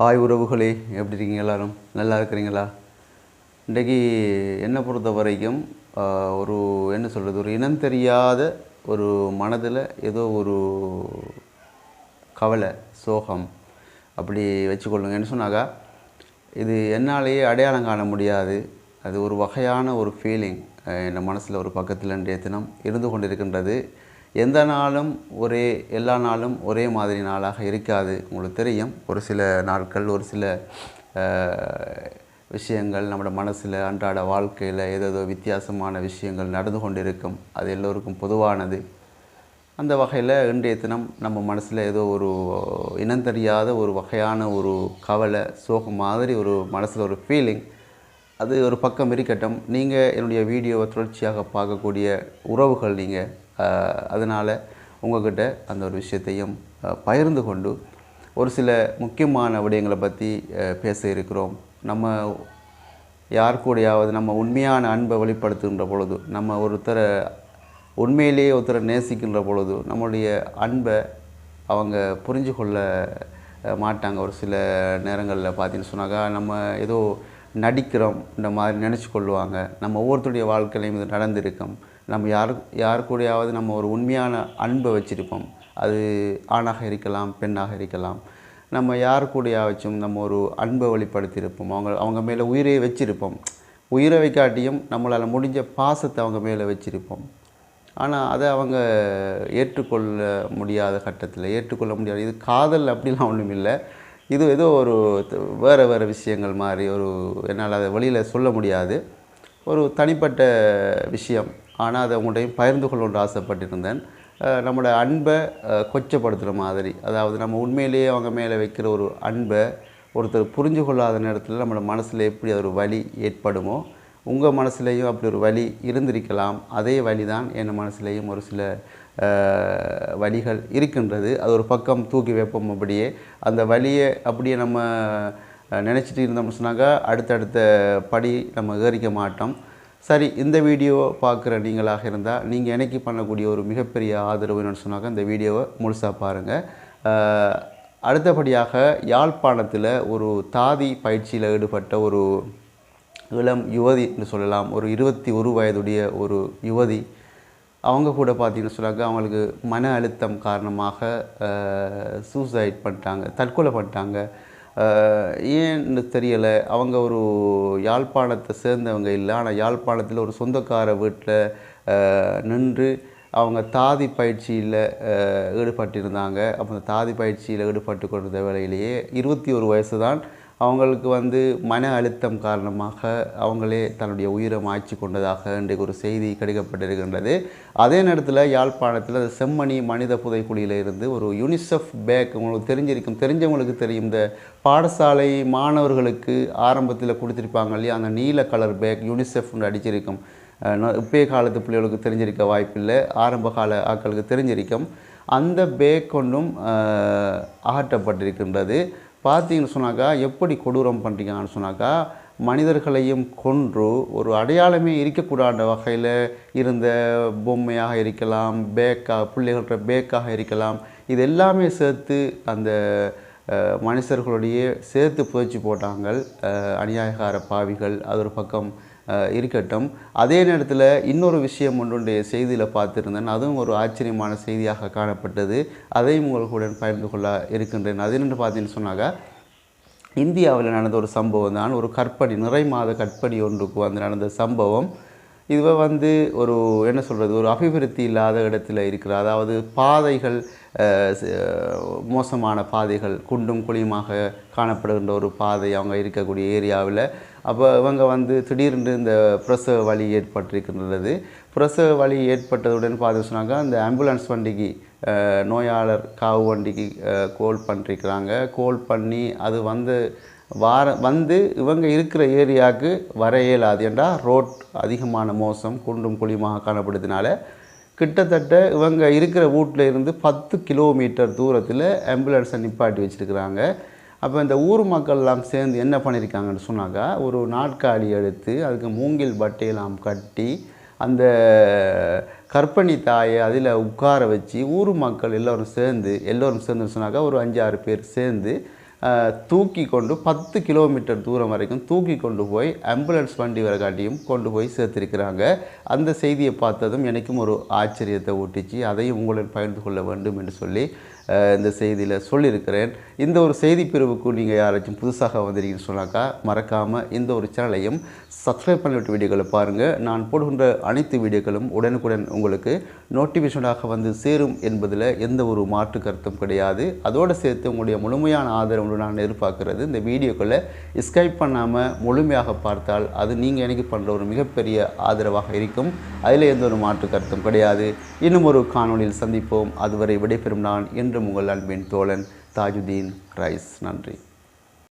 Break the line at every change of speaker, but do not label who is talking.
Hi உறவுகளே எப்படி இருக்கீங்க எல்லாரும்? நல்லா இருக்கிறீங்களா? இன்றைக்கி என்னை பொறுத்த வரைக்கும் ஒரு என்ன சொல்கிறது ஒரு இனம் தெரியாத ஒரு மனதில் ஏதோ ஒரு கவலை சோகம் அப்படி வச்சுக்கொள்ளுங்கன்னு சொன்னாக்கா இது என்னாலேயே அடையாளம் காண முடியாது. அது ஒரு வகையான ஒரு ஃபீலிங் என் மனசில் ஒரு பக்கத்தில் இன்றைய தினம் இருந்து கொண்டிருக்கின்றது. எந்த நாளும் ஒரே எல்லா நாளும் ஒரே மாதிரி நாளாக இருக்காது. உங்களுக்கு தெரியும். ஒரு சில நாட்கள் ஒரு சில விஷயங்கள் நம்மளோட மனசில் அன்றாட வாழ்க்கையில் ஏதேதோ வித்தியாசமான விஷயங்கள் நடந்து கொண்டிருக்கும். அது எல்லோருக்கும் பொதுவானது. அந்த வகையில் இன்றைய தினம் நம்ம மனசில் ஏதோ ஒரு இனம் தெரியாத ஒரு வகையான ஒரு கவலை சோகம் மாதிரி ஒரு மனசில் ஒரு ஃபீலிங் அது ஒரு பக்கம் இருக்கட்டும். நீங்கள் என்னுடைய வீடியோவை தொடர்ச்சியாக பார்க்கக்கூடிய உறவுகள் நீங்கள் அதனால் உங்கள்கிட்ட அந்த ஒரு விஷயத்தையும் பகிர்ந்து கொண்டு ஒரு சில முக்கியமான விடயங்களை பற்றி பேச இருக்கிறோம். நம்ம யார் கூடயாவது நம்ம உண்மையான அன்பை வெளிப்படுத்துகின்ற பொழுது நம்ம ஒருத்தரை உண்மையிலேயே ஒருத்தரை நேசிக்கின்ற பொழுது நம்மளுடைய அன்பை அவங்க புரிஞ்சு கொள்ள மாட்டாங்க. ஒரு சில நேரங்களில் பார்த்தீங்கன்னு சொன்னாக்கா நம்ம ஏதோ நடிக்கிறோம் இந்த மாதிரி நினச்சி கொள்ளுவாங்க. நம்ம ஒவ்வொருத்தருடைய வாழ்க்கையிலையும் இது நடந்திருக்கும். நம்ம யாரு யார் கூடயாவது நம்ம ஒரு உண்மையான அன்பை வச்சுருப்போம். அது ஆணாக இருக்கலாம் பெண்ணாக இருக்கலாம். நம்ம யார் கூடயாச்சும் நம்ம ஒரு அன்பை வெளிப்படுத்தியிருப்போம். அவங்க அவங்க மேலே உயிரை வச்சிருப்போம். உயிரை வைக்காட்டியும் நம்மளால் முடிஞ்ச பாசத்தை அவங்க மேலே வச்சுருப்போம். ஆனால் அதை அவங்க ஏற்றுக்கொள்ள முடியாத கட்டத்தில் ஏற்றுக்கொள்ள முடியாது இது காதல் அப்படிலாம் ஒன்றும் இல்லை. இது ஏதோ ஒரு வேறு வேறு விஷயங்கள் மாதிரி ஒரு என்னால் அதை வெளியில் சொல்ல முடியாது. ஒரு தனிப்பட்ட விஷயம். ஆனால் அதை உங்கள்கிட்டையும் பகிர்ந்து கொள்ளணும்னு ஆசைப்பட்டிருந்தேன். நம்மளோட அன்பை கொச்சப்படுத்துகிற மாதிரி அதாவது நம்ம உண்மையிலேயே அவங்க மேலே வைக்கிற ஒரு அன்பை ஒருத்தர் புரிஞ்சு கொள்ளாத நேரத்தில் நம்மளோட மனசில் எப்படி ஒரு வலி ஏற்படுமோ உங்கள் மனசுலேயும் அப்படி ஒரு வலி இருந்திருக்கலாம். அதே வலி தான் என் மனசுலேயும் ஒரு சில வழிகள் வலிகள் இருக்கின்றது. அது ஒரு பக்கம் தூக்கி வைப்போம் அப்படியே. அந்த வலியை அப்படியே நம்ம நினச்சிட்டு இருந்தோம்னு சொன்னாக்கா அடுத்தடுத்த படி நம்ம ஏறிக்க மாட்டோம். சரி இந்த வீடியோவை பார்க்குற நீங்களாக இருந்தால் நீங்கள் எனக்கு பண்ணக்கூடிய ஒரு மிகப்பெரிய ஆதரவு என்னென்னு சொன்னாக்கா இந்த வீடியோவை முழுசாக பாருங்கள் அடுத்தபடியாக யாழ்ப்பாணத்தில் ஒரு தாதி பயிற்சியில் ஈடுபட்ட ஒரு இளம் யுவதி என்று சொல்லலாம். ஒரு இருபத்தி ஒரு வயதுடைய ஒரு யுவதி. அவங்க கூட பார்த்தீங்கன்னு சொன்னாக்க அவங்களுக்கு மன அழுத்தம் காரணமாக சூசைட் பண்ணிட்டாங்க தற்கொலை பண்ணிட்டாங்க. ஏன்னு தெரியலை. அவங்க ஒரு யாழ்ப்பாணத்தை சேர்ந்தவங்க இல்லை. ஆனால் யாழ்ப்பாணத்தில் ஒரு சொந்தக்கார வீட்டில் நின்று அவங்க தாதி பயிற்சியில் ஈடுபட்டிருந்தாங்க. அப்போ அந்த தாதி பயிற்சியில் ஈடுபட்டு கொண்டிருந்த வேலையிலேயே இருபத்தி ஒரு வயசு தான் அவங்களுக்கு வந்து மன அழுத்தம் காரணமாக அவங்களே தன்னுடைய உயிரை மாய்ச்சி கொண்டதாக இன்றைக்கு ஒரு செய்தி கிடைக்கப்பட்டிருக்கின்றது. அதே நேரத்தில் யாழ்ப்பாணத்தில் அந்த செம்மணி மனித புதைக்குழியில் இருந்து ஒரு யுனிசெஃப் பேக் உங்களுக்கு தெரிஞ்சிருக்கும் தெரிஞ்சவங்களுக்கு தெரியும். இந்த பாடசாலை மாணவர்களுக்கு ஆரம்பத்தில் கொடுத்துருப்பாங்க இல்லையா? அந்த நீல கலர் பேக் யூனிசெஃப்னு அடிச்சிருக்கும். இப்பே இப்பய காலத்து பிள்ளைகளுக்கு தெரிஞ்சிருக்க வாய்ப்பில்லை. ஆரம்ப கால ஆக்களுக்கு தெரிஞ்சிருக்கும். அந்த பேக் கொண்டும் அகற்றப்பட்டிருக்கின்றது. பார்த்தீங்கன்னு சொன்னாக்கா எப்படி கொடூரம் பண்ணுறீங்கன்னு சொன்னாக்கா மனிதர்களையும் கொன்று ஒரு அடையாளமே இருக்கக்கூடாத வகையில் இருந்த பொம்மையாக இருக்கலாம் பேக்காக பிள்ளைகள பேக்காக இருக்கலாம். இது எல்லாமே சேர்த்து அந்த மனுஷர்களுடைய சேர்த்து புதைச்சி போட்டாங்க அநியாயகார பாவிகள் அது ஒரு பக்கம் இருக்கட்டும். அதே நேரத்தில் இன்னொரு விஷயம் ஒன்றுடைய செய்தியில் பார்த்துருந்தேன். அதுவும் ஒரு ஆச்சரியமான செய்தியாக காணப்பட்டது. அதையும் உங்களுடன் பகிர்ந்து கொள்ள இருக்கின்றேன். அது என்னென்று பார்த்தீங்கன்னு சொன்னாக்கா இந்தியாவில் நடந்த ஒரு சம்பவம் தான். ஒரு கற்பனி நிறை மாத கற்படி ஒன்றுக்கு வந்து நடந்த சம்பவம். இதுவே வந்து ஒரு என்ன சொல்கிறது ஒரு அபிவிருத்தி இல்லாத இடத்துல இருக்கிற. அதாவது பாதைகள் மோசமான பாதைகள் குண்டும் குழியுமாக காணப்படுகின்ற ஒரு பாதை அவங்க இருக்கக்கூடிய ஏரியாவில். அப்போ இவங்க வந்து திடீரென்று இந்த பிரசவ வலி ஏற்பட்டிருக்கின்றது. பிரசவ வலி ஏற்பட்டதுடன் பார்த்து சொன்னாங்க அந்த ஆம்புலன்ஸ் வண்டிக்கு நோயாளர் காவு வண்டிக்கு கோல் பண்ணிருக்கிறாங்க. கோல் பண்ணி அது வந்து வார வந்து இவங்க இருக்கிற ஏரியாவுக்கு வர இயலாது. ஏன்டா ரோட் அதிகமான மோசம் குண்டும் குழியுமாக காணப்படுறதுனால கிட்டத்தட்ட இவங்க இருக்கிற வீட்டில் இருந்து பத்து கிலோமீட்டர் தூரத்தில் ஆம்புலன்ஸை நிப்பாட்டி வச்சுருக்கிறாங்க. அப்போ இந்த ஊர் மக்கள்லாம் சேர்ந்து என்ன பண்ணியிருக்காங்கன்னு சொன்னாக்கா ஒரு நாட்காலி எடுத்து அதுக்கு மூங்கில் பட்டையெல்லாம் கட்டி அந்த கற்பனை தாயை அதில் உட்கார வச்சு ஊர் மக்கள் எல்லோரும் சேர்ந்து எல்லோரும் சேர்ந்து சொன்னாக்கா ஒரு அஞ்சாறு பேர் சேர்ந்து தூக்கி கொண்டு பத்து கிலோமீட்டர் தூரம் வரைக்கும் தூக்கி கொண்டு போய் ஆம்புலன்ஸ் வண்டி வர காட்டியும் கொண்டு போய் சேர்த்துருக்கிறாங்க. அந்த செய்தியை பார்த்ததும் எனக்கும் ஒரு ஆச்சரியத்தை ஊட்டிச்சு. அதையும் உங்களுடன் பகிர்ந்து கொள்ள வேண்டும் என்று சொல்லி இந்த செய்தியில் சொல்லியிருக்கிறேன். இந்த ஒரு செய்தி பிரிவுக்கு நீங்கள் யாராச்சும் புதுசாக வந்திருக்கீங்கன்னு சொன்னாக்கா மறக்காமல் இந்த ஒரு சேனலையும் சப்ஸ்கிரைப் பண்ணிவிட்டு வீடியோக்களை பாருங்கள் நான் போடுகின்ற அனைத்து வீடியோக்களும் உடனுக்குடன் உங்களுக்கு நோட்டிஃபிகேஷனாக வந்து சேரும் என்பதில் எந்த ஒரு மாற்று கருத்தும் கிடையாது. அதோடு சேர்த்து உங்களுடைய முழுமையான ஆதரவு நான் எதிர்பார்க்கிறது. இந்த வீடியோக்களை ஸ்கைப் பண்ணாமல் முழுமையாக பார்த்தால் அது நீங்கள் எனக்கு பண்ணுற ஒரு மிகப்பெரிய ஆதரவாக இருக்கும். அதில் எந்த ஒரு மாற்று கருத்தும் கிடையாது. இன்னும் ஒரு காணொளியில் சந்திப்போம். அதுவரை விடைபெறும் நான் என்று உங்கள் அன்பின் தோழன் தாஜுதீன் ரைஸ். நன்றி.